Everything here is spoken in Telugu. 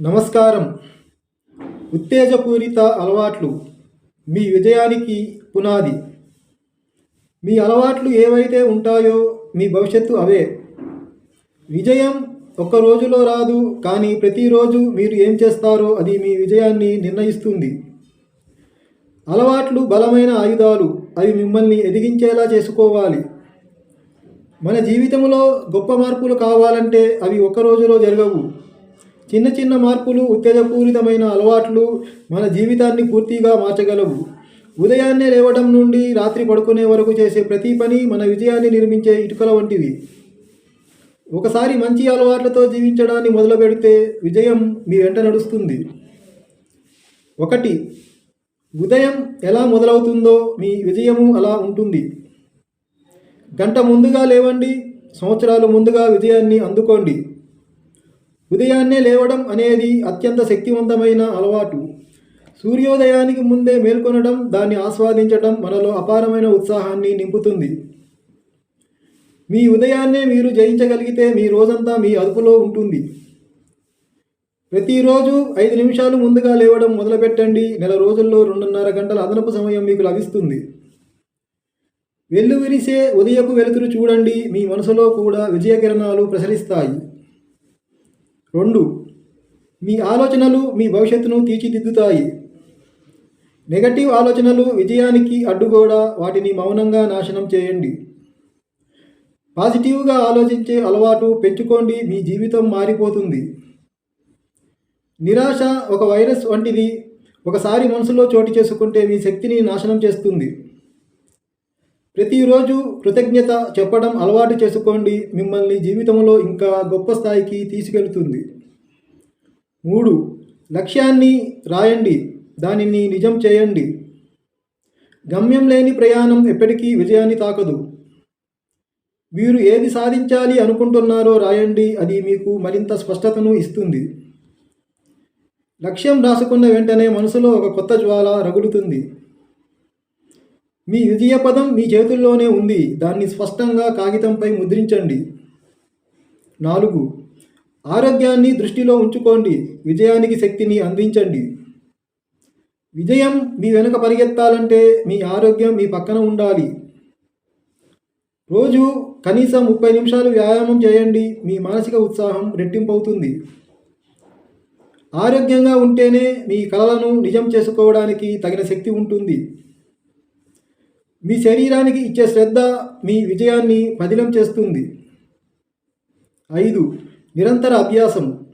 నమస్కారం. ఉత్తేజపూరిత అలవాట్లు మీ విజయానికి పునాది. మీ అలవాట్లు ఏవైతే ఉంటాయో మీ భవిష్యత్తు అవే. విజయం ఒక్క రోజులో రాదు కానీ ప్రతిరోజు మీరు ఏం చేస్తారో అది మీ విజయాన్ని నిర్ణయిస్తుంది. అలవాట్లు బలమైన ఆయుధాలు అవి మిమ్మల్ని ఎదిగించేలా చేసుకోవాలి. మన జీవితంలో గొప్ప మార్పులు కావాలంటే అవి ఒక్క రోజులో జరగవు. చిన్న చిన్న మార్పులు ఉత్తేజపూరితమైన అలవాట్లు మన జీవితాన్ని పూర్తిగా మార్చగలవు. ఉదయాన్నే లేవడం నుండి రాత్రి పడుకునే వరకు చేసే ప్రతి పని మన విజయాన్ని నిర్మించే ఇటుకల వంటివి. ఒకసారి మంచి అలవాట్లతో జీవించడాన్ని మొదలు పెడితే విజయం మీ వెంట నడుస్తుంది. ఒకటి ఉదయం ఎలా మొదలవుతుందో మీ విజయము అలా ఉంటుంది. గంట ముందుగా లేవండి సంవత్సరాలు ముందుగా విజయాన్ని అందుకోండి. ఉదయాన్నే లేవడం అనేది అత్యంత శక్తివంతమైన అలవాటు. సూర్యోదయానికి ముందే మేల్కొనడం దాన్ని ఆస్వాదించడం మనలో అపారమైన ఉత్సాహాన్ని నింపుతుంది. మీ ఉదయాన్నే మీరు జయించగలిగితే మీ రోజంతా మీ అదుపులో ఉంటుంది. ప్రతిరోజు ఐదు నిమిషాలు ముందుగా లేవడం మొదలుపెట్టండి. నెల రోజుల్లో రెండున్నర గంటల అదనపు సమయం మీకు లభిస్తుంది. వెల్లు విరిసే ఉదయపు వెలుతురు చూడండి. మీ మనసులో కూడా విజయకిరణాలు ప్రసరిస్తాయి. రెండు మీ ఆలోచనలు మీ భవిష్యత్తును తీర్చిదిద్దుతాయి. నెగటివ్ ఆలోచనలు విజయానికి అడ్డుగోడ వాటిని మౌనంగా నాశనం చేయండి. పాజిటివ్గా ఆలోచించే అలవాటు పెంచుకోండి మీ జీవితం మారిపోతుంది. నిరాశ ఒక వైరస్ వంటిది ఒకసారి మనసులో చోటు చేసుకుంటే మీ శక్తిని నాశనం చేస్తుంది. ప్రతిరోజు కృతజ్ఞత చెప్పడం అలవాటు చేసుకోండి. మిమ్మల్ని జీవితంలో ఇంకా గొప్ప స్థాయికి తీసుకెళ్తుంది. మూడు లక్ష్యాన్ని రాయండి. దానిని నిజం చేయండి. గమ్యం లేని ప్రయాణం ఎప్పటికీ విజయాన్ని తాకదు. మీరు ఏది సాధించాలి అనుకుంటున్నారో రాయండి. అది మీకు మరింత స్పష్టతను ఇస్తుంది. లక్ష్యం రాసుకున్న వెంటనే మనసులో ఒక కొత్త జ్వాల రగులుతుంది. మీ విజయ పదం మీ చేతుల్లోనే ఉంది. దాన్ని స్పష్టంగా కాగితంపై ముద్రించండి. నాలుగు. ఆరోగ్యాన్ని దృష్టిలో ఉంచుకోండి. విజయానికి శక్తిని అందించండి. విజయం మీ వెనుక పరిగెత్తాలంటే మీ ఆరోగ్యం మీ పక్కన ఉండాలి. రోజు కనీసం ముప్పై నిమిషాలు వ్యాయామం చేయండి. మీ మానసిక ఉత్సాహం రెట్టింపవుతుంది. ఆరోగ్యంగా ఉంటేనే మీ కళలను నిజం చేసుకోవడానికి తగిన శక్తి ఉంటుంది. మీ శరీరానికి ఇచ్చే శ్రద్ధ మీ విజయాన్ని పదిలం చేస్తుంది. ఐదు నిరంతర అభ్యాసం